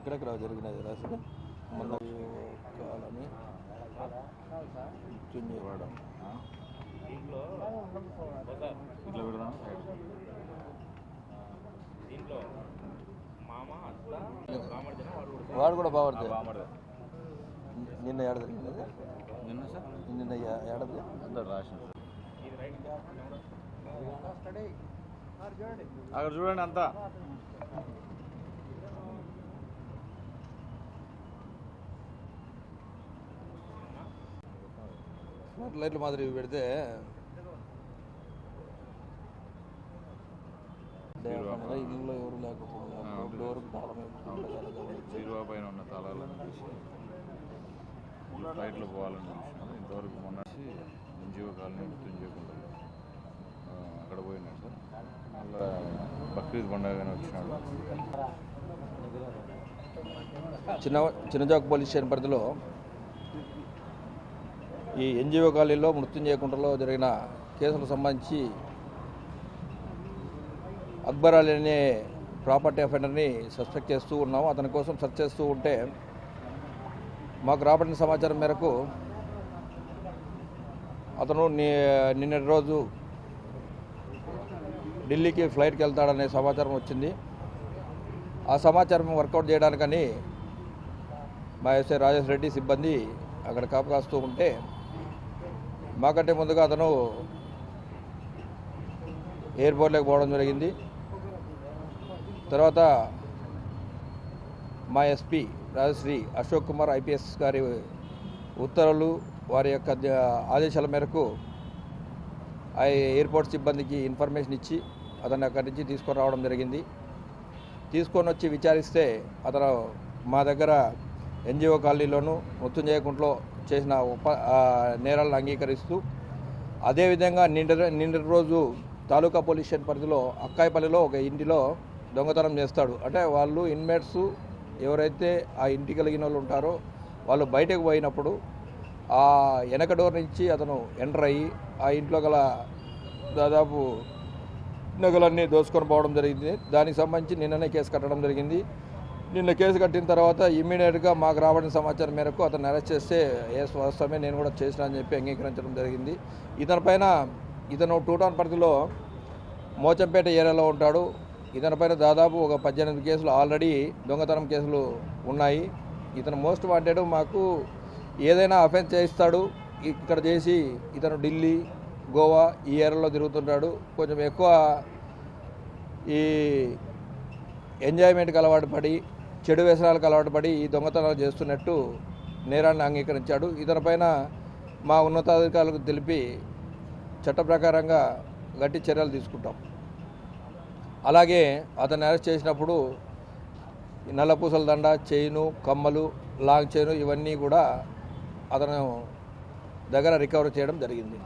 ఎక్కడెక్కడ జరిగినది రాసిన మొన్న కాలని మృత్యుంజయవాడ ఇట్లా పెడదాం వాడు కూడా వాడు కూడా బాగుంటుంది నిన్న ఏడ జరిగినది నిన్న సార్? నిన్న ఏడది? అందరు రాసింది అక్కడ చూడండి అంతా. స్మార్ట్ లైట్లు మాదిరి పెడితే ఇల్లులో ఎవరు తాళం వేసుకుంటే జీరువా పైన ఉన్న తాళాలను చూసి ఫ్లైట్లో పోవాలని చూసినాడు ఇంతవరకు మొన్న ఎన్జిఓ కాలనీ మృత్యుంజయకుండా అక్కడ పోయినాడు సార్ మళ్ళా బక్రీద్ పండగనే వచ్చినాడు. చిన్న చిన్నజాక్ పోలీస్ స్టేషన్ పరిధిలో ఈ ఎన్జిఓ కాలనీలో మృత్యుంజయ కుంటలో జరిగిన కేసులకు సంబంధించి అక్బర్ అలీ అనే ప్రాపర్టీ అఫెండర్ని సస్పెక్ట్ చేస్తూ ఉన్నాము. అతని కోసం సెర్చ్ చేస్తూ ఉంటే మాకు రాబడిన సమాచారం మేరకు అతను నిన్నటి రోజు ఢిల్లీకి ఫ్లైట్కి వెళ్తాడనే సమాచారం వచ్చింది. ఆ సమాచారం వర్కౌట్ చేయడానికని మా ఎస్ఐ రాజేష్ రెడ్డి సిబ్బంది అక్కడ కాపు కాస్తూ ఉంటే మాకంటే ముందుగా అతను ఎయిర్పోర్ట్లోకి పోవడం జరిగింది. తర్వాత మా ఎస్పీ రాజశ్రీ అశోక్ కుమార్ ఐపీఎస్ గారి ఉత్తర్వులు వారి యొక్క ఆదేశాల మేరకు ఆ ఎయిర్పోర్ట్ సిబ్బందికి ఇన్ఫర్మేషన్ ఇచ్చి అతన్ని అక్కడి నుంచి తీసుకొని రావడం జరిగింది. తీసుకొని వచ్చి విచారిస్తే అతను మా దగ్గర ఎన్జిఓ కాలనీలోను మృత్యుంజయకుంట్లో చేసిన ఉప నేరాలను అంగీకరిస్తూ అదేవిధంగా నిండి నిండి రోజు తాలూకా పోలీస్ స్టేషన్ పరిధిలో అక్కాయిపల్లిలో ఒక ఇంటిలో దొంగతనం చేస్తాడు. అంటే వాళ్ళు ఇన్మేట్స్ ఎవరైతే ఆ ఇంటి కలిగిన వాళ్ళు ఉంటారో వాళ్ళు బయటకు పోయినప్పుడు ఆ వెనక డోర్ నుంచి అతను ఎంటర్ అయ్యి ఆ ఇంట్లో గల దాదాపు నగలన్నీ దోసుకొని పోవడం జరిగింది. దానికి సంబంధించి నిన్ననే కేసు కట్టడం జరిగింది. నిన్న కేసు కట్టిన తర్వాత ఇమ్మీడియట్గా మాకు రాబడిన సమాచారం మేరకు అతను అరెస్ట్ చేస్తే ఏ వాస్తవమే నేను కూడా చేసిన అని చెప్పి అంగీకరించడం జరిగింది. ఇతని పైన ఇతను టూ టౌన్ పరిధిలో మోచంపేట ఏరియాలో ఉంటాడు. ఇతని పైన దాదాపు ఒక పద్దెనిమిది కేసులు ఆల్రెడీ దొంగతనం కేసులు ఉన్నాయి. ఇతను మోస్ట్ వాంటెడ్ మాకు ఏదైనా అఫెన్స్ చేయిస్తాడు. ఇక్కడ చేసి ఇతను ఢిల్లీ గోవా ఈ ఏరియాలో తిరుగుతుంటాడు. కొంచెం ఎక్కువ ఈ ఎంజాయ్మెంట్కి అలవాటు పడి చెడు వ్యసనాలకు అలవాటు పడి ఈ దొంగతనాలు చేస్తున్నట్టు నేరాన్ని అంగీకరించాడు. ఇతనిపైన మా ఉన్నతాధికారులకు తెలిపి చట్ట ప్రకారంగా గట్టి చర్యలు తీసుకుంటాం. అలాగే అతన్ని అరెస్ట్ చేసినప్పుడు ఈ నల్లపూసల దండ చైను కమ్మలు లాంగ్ చైను ఇవన్నీ కూడా అతను దగ్గర రికవర్ చేయడం జరిగింది.